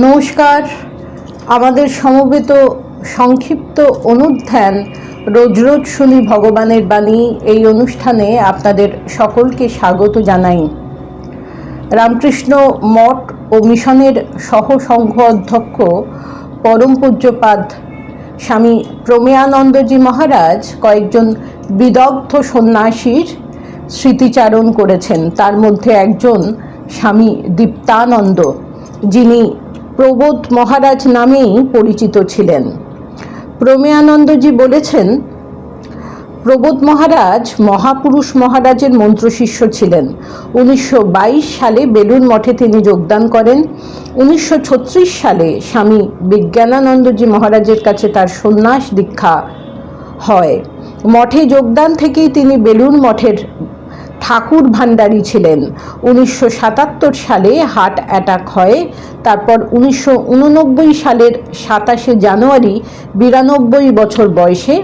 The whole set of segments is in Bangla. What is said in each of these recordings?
নমস্কার। আমাদের সমবেত সংক্ষিপ্ত অনুধ্যান রোজ রোজ শুনি ভগবানের বাণী। এই অনুষ্ঠানে আপনাদের সকলকে স্বাগত জানাই। রামকৃষ্ণ মঠ ও মিশনের সহ সংঘ অধ্যক্ষ পরম পূজ্যপাদ স্বামী প্রমেয়ানন্দজি মহারাজ কয়েকজন বিদগ্ধ সন্ন্যাসীর স্মৃতিচারণ করেছেন। তার মধ্যে একজন স্বামী দীপ্তানন্দ, যিনি প্রবোধ মহারাজ নামেই পরিচিত ছিলেন। প্রমেয়ানন্দজি বলেছেন, প্রবোধ মহারাজ মহাপুরুষ মহারাজের মন্ত্রশিষ্য ছিলেন। উনিশশো বাইশ সালে বেলুন মঠে তিনি যোগদান করেন। উনিশশো ছত্রিশ সালে স্বামী বিজ্ঞানানন্দজি মহারাজের কাছে তার সন্ন্যাস দীক্ষা হয়। মঠে যোগদান থেকেই তিনি বেলুন মঠের ঠাকুর ভান্ডারী ছিলেন। উনিশশো সাতাত্তর সালে হার্ট অ্যাটাক হয়। তারপর উনিশশো উননব্বই সালের সাতাশে জানুয়ারি বিরানব্বই বছর বয়সে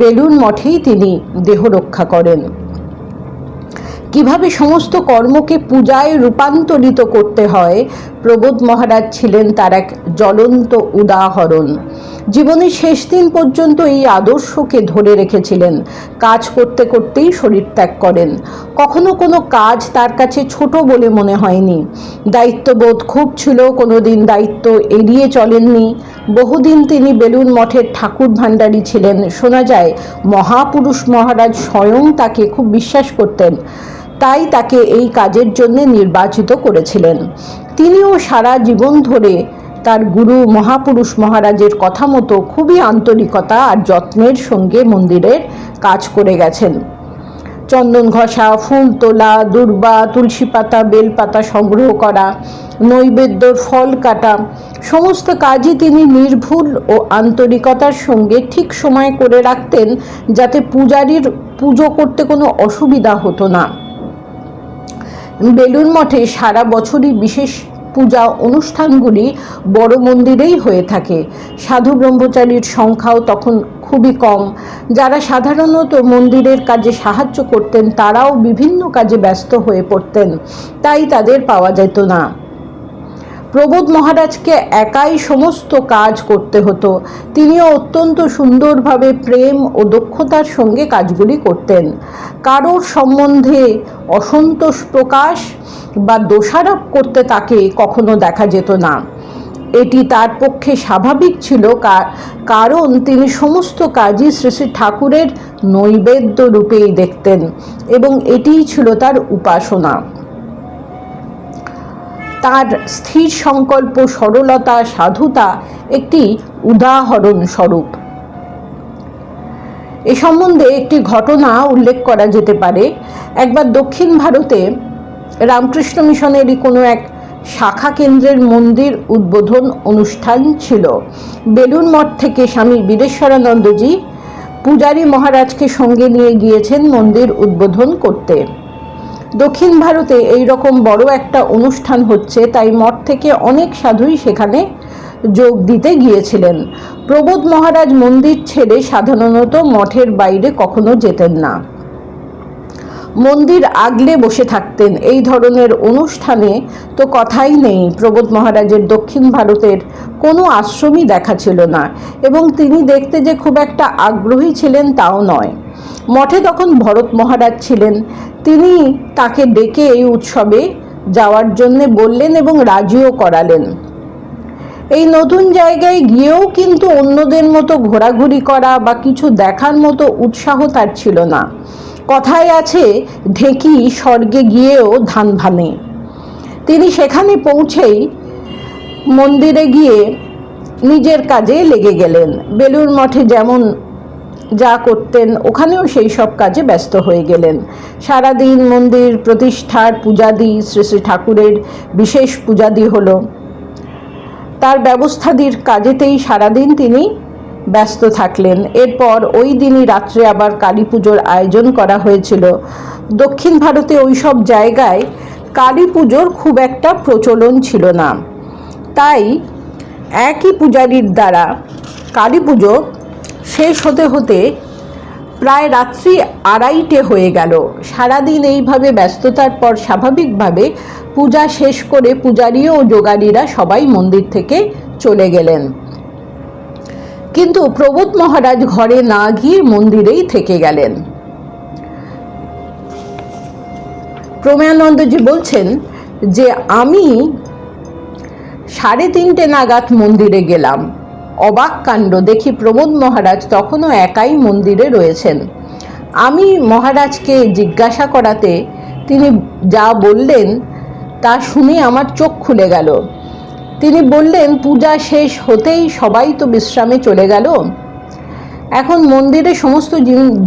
বেলুন মঠেই তিনি দেহ রক্ষা করেন। কীভাবে সমস্ত কর্মকে পূজায় রূপান্তরিত করতে হয় প্রবোধ মহারাজ ছিলেন তার এক জ্বলন্ত উদাহরণ। জীবনের শেষ দিন পর্যন্ত এই আদর্শকে ধরে রেখেছিলেন। কাজ করতে করতেই শরীর ত্যাগ করেন। কখনো কোনো কাজ তার কাছে ছোট বলে মনে হয়নি। দায়িত্ববোধ খুব ছিল কোনো দিন দায়িত্ব এড়িয়ে চলেননি। বহুদিন তিনি বেলুন মঠের ঠাকুর ভাণ্ডারী ছিলেন। শোনা যায়, মহাপুরুষ মহারাজ স্বয়ং তাকে খুব বিশ্বাস করতেন। তাই তাকে এই কাজের জন্য নির্বাচিত করেছিলেন। তিনিও সারা জীবন ধরে তার গুরু মহাপুরুষ মহারাজের কথা মতো খুবই আন্তরিকতা আর যত্নের সঙ্গে মন্দিরের কাজ করে গেছেন। চন্দন ঘষা, ফুল তোলা, দুর্বা, তুলসী পাতা বেলপাতা সংগ্রহ করা নৈবেদ্যর ফল কাটা, সমস্ত কাজই তিনি নির্ভুল ও আন্তরিকতার সঙ্গে ঠিক সময় করে রাখতেন যাতে পূজারীর পুজো করতে কোনো অসুবিধা হতো না। বেলুন মঠে সারা বছরই বিশেষ পূজা অনুষ্ঠানগুলি বড় মন্দিরেই হয়ে থাকে। সাধু ব্রহ্মচারীর সংখ্যাও তখন খুবই কম। যারা সাধারণত মন্দিরের কাজে সাহায্য করতেন, তারাও বিভিন্ন কাজে ব্যস্ত হয়ে পড়তেন। তাই তাদের পাওয়া যেত না। প্রবোধ মহারাজকে একাই সমস্ত কাজ করতে হতো। তিনিও অত্যন্ত সুন্দরভাবে প্রেম ও দক্ষতার সঙ্গে কাজগুলি করতেন। কারোর সম্বন্ধে অসন্তোষ প্রকাশ বা দোষারোপ করতে তাকে কখনো দেখা যেত না। এটি তার পক্ষে স্বাভাবিক ছিল কারণ তিনি সমস্ত কাজই শ্রী শ্রী ঠাকুরের নৈবেদ্য রূপেই দেখতেন এবং এটিই ছিল তার উপাসনা। তার স্থির সংকল্প সরলতা সাধুতা একটি উদাহরণ স্বরূপ। এ সম্বন্ধে একটি ঘটনা উল্লেখ করা যেতে পারে। একবার দক্ষিণ ভারতে রামকৃষ্ণ মিশনেরই কোনো এক শাখা কেন্দ্রের মন্দির উদ্বোধন অনুষ্ঠান ছিল। বেলুন মঠ থেকে স্বামী বীরেশ্বরানন্দজি পূজারী মহারাজকে সঙ্গে নিয়ে গিয়েছেন মন্দির উদ্বোধন করতে। দক্ষিণ ভারতে এই রকম বড় একটা অনুষ্ঠান হচ্ছে, তাই মঠ থেকে অনেক সাধুই সেখানে যোগ দিতে গিয়েছিলেন। প্রবোধ মহারাজ মন্দির ছেড়ে সাধারণত মঠের বাইরে কখনো যেতেন না। মন্দির আগলে বসে থাকতেন। এই ধরনের অনুষ্ঠানে তো কথাই নেই। প্রবোধ মহারাজের দক্ষিণ ভারতের কোনো আশ্রমই দেখা ছিল না এবং তিনি দেখতে যে খুব একটা আগ্রহী ছিলেন তাও নয়। মঠে তখন ভরত মহারাজ ছিলেন। তিনি তাকে ডেকে এই উৎসবে যাওয়ার জন্যে বললেন এবং রাজিও করালেন। এই নতুন জায়গায় গিয়েও কিন্তু অন্যদের মতো ঘোরাঘুরি করা বা কিছু দেখার মতো উৎসাহ তার ছিল না। কথায় আছে, ঢেকি স্বর্গে গিয়েও ধান ভানে। তিনি সেখানে পৌঁছেই মন্দিরে গিয়ে নিজের কাজে লেগে গেলেন। বেলুর মঠে যেমন যা করতেন, ওখানেও সেই সব কাজে ব্যস্ত হয়ে গেলেন। সারাদিন মন্দির প্রতিষ্ঠার পূজাদি, শ্রী শ্রী ঠাকুরের বিশেষ পূজাদি হলো। তার ব্যবস্থাদির কাজেতেই সারাদিন তিনি ব্যস্ত থাকলেন। এরপর ওই দিনই রাত্রে আবার কালী পুজোর আয়োজন করা হয়েছিল। দক্ষিণ ভারতে ওই সব জায়গায় কালী পুজোর খুব একটা প্রচলন ছিল না। তাই একই পূজারীর দ্বারা কালী পুজো শেষ হতে হতে প্রায় রাত্রি আড়াইটে হয়ে গেল। সারাদিন এইভাবে ব্যস্ততার পর স্বাভাবিকভাবে পূজা শেষ করে পূজারী ও যোগারীরা সবাই মন্দির থেকে চলে গেলেন। কিন্তু প্রবোধ মহারাজ ঘরে না গিয়ে মন্দিরেই থেকে গেলেন। প্রমেয়ানন্দজি বলছেন যে, আমি সাড়ে তিনটে নাগাদ মন্দিরে গেলাম। অবাক কাণ্ড, দেখি প্রমোদ মহারাজ তখনও একাই মন্দিরে রয়েছেন। আমি মহারাজকে জিজ্ঞাসা করাতে তিনি যা বললেন তা শুনে আমার চোখ খুলে গেল। তিনি বললেন, পূজা শেষ হতেই সবাই তো বিশ্রামে চলে গেল। এখন মন্দিরে সমস্ত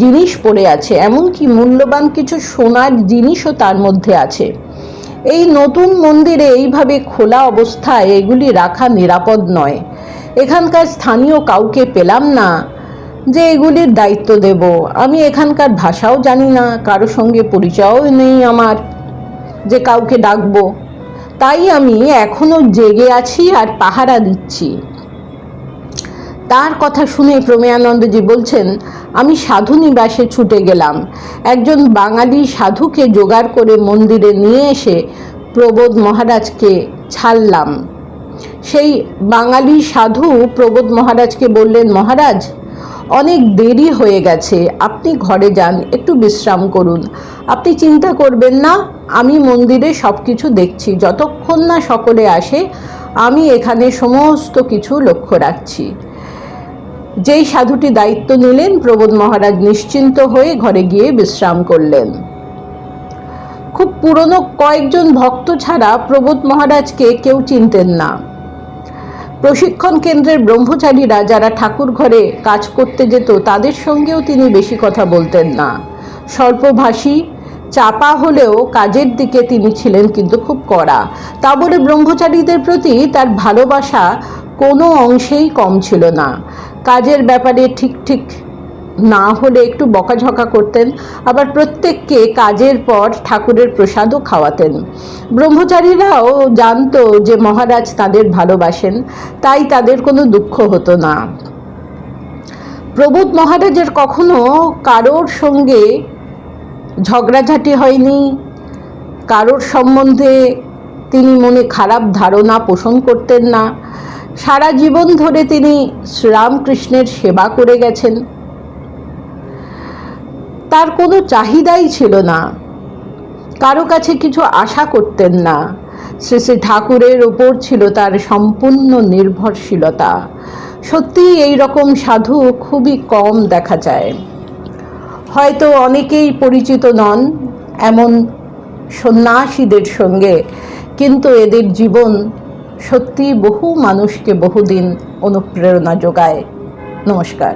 জিনিস পড়ে আছে, এমনকি মূল্যবান কিছু সোনার জিনিসও তার মধ্যে আছে। এই নতুন মন্দিরে এইভাবে খোলা অবস্থায় এগুলি রাখা নিরাপদ নয়। এখানকার স্থানীয় কাউকে পেলাম না যে এগুলির দায়িত্ব দেব। আমি এখানকার ভাষাও জানি না, কারও সঙ্গে পরিচয়ও নেই আমার যে কাউকে ডাকবো। তাই আমি এখনও জেগে আছি আর পাহারা দিচ্ছি। তার কথা শুনে প্রমেয়ানন্দজি বলছেন, আমি সাধু নিবাসে ছুটে গেলাম। একজন বাঙালি সাধুকে জোগাড় করে মন্দিরে নিয়ে এসে প্রবোধ মহারাজকে ছাড়লাম। সেই বাঙালি সাধু প্রবোধ মহারাজকে বললেন, মহারাজ অনেক দেরি হয়ে গেছে। আপনি ঘরে যান, একটু বিশ্রাম করুন। আপনি চিন্তা করবেন না, আমি মন্দিরে সব কিছু দেখছি। যতক্ষণ না সকলে আসে, আমি এখানে সমস্ত কিছু লক্ষ্য রাখছি। যেই সাধুটি দায়িত্ব নিলেন, প্রবোধ মহারাজ নিশ্চিন্ত হয়ে ঘরে গিয়ে বিশ্রাম করলেন। খুব পুরনো কয়েকজন ভক্ত ছাড়া প্রবোধ মহারাজকে কেউ চিনতেন না। প্রশিক্ষণ কেন্দ্রের ব্রহ্মচারীরা যারা ঠাকুর ঘরে কাজ করতে যেত, তাদের সঙ্গেও তিনি বেশি কথা বলতেন না। স্বল্পভাষী, চাপা হলেও কাজের দিকে তিনি ছিলেন কিন্তু খুব কড়া। তা বলে ব্রহ্মচারীদের প্রতি তার ভালোবাসা কোনো অংশেই কম ছিল না। কাজের ব্যাপারে ঠিক ঠিক না হলে একটু বকাঝকা করতেন, আবার প্রত্যেককে কাজের পর ঠাকুরের প্রসাদও খাওয়াতেন। ব্রহ্মচারীরাও জানতো যে মহারাজ তাদের ভালোবাসেন, তাই তাদের কোনো দুঃখ হতো না। প্রবোধ মহারাজের কখনো কারোর সঙ্গে ঝগড়াঝাটি হয়নি, কারোর সম্বন্ধে তিনি মনে খারাপ ধারণা পোষণ করতেন না। সারা জীবন ধরে তিনি শ্রীরামকৃষ্ণের সেবা করে গেছেন। তার কোনো চাহিদাই ছিল না। কারও কাছে কিছু আশা করতেন না। শ্রী শ্রী ঠাকুরের ওপর ছিল তার সম্পূর্ণ নির্ভরশীলতা। সত্যি এই রকম সাধু খুবই কম দেখা যায়। হয়তো অনেকেই পরিচিত নন এমন সন্ন্যাসীদের সঙ্গে, কিন্তু এদের জীবন সত্যি বহু মানুষকে বহুদিন অনুপ্রেরণা যোগায়। নমস্কার।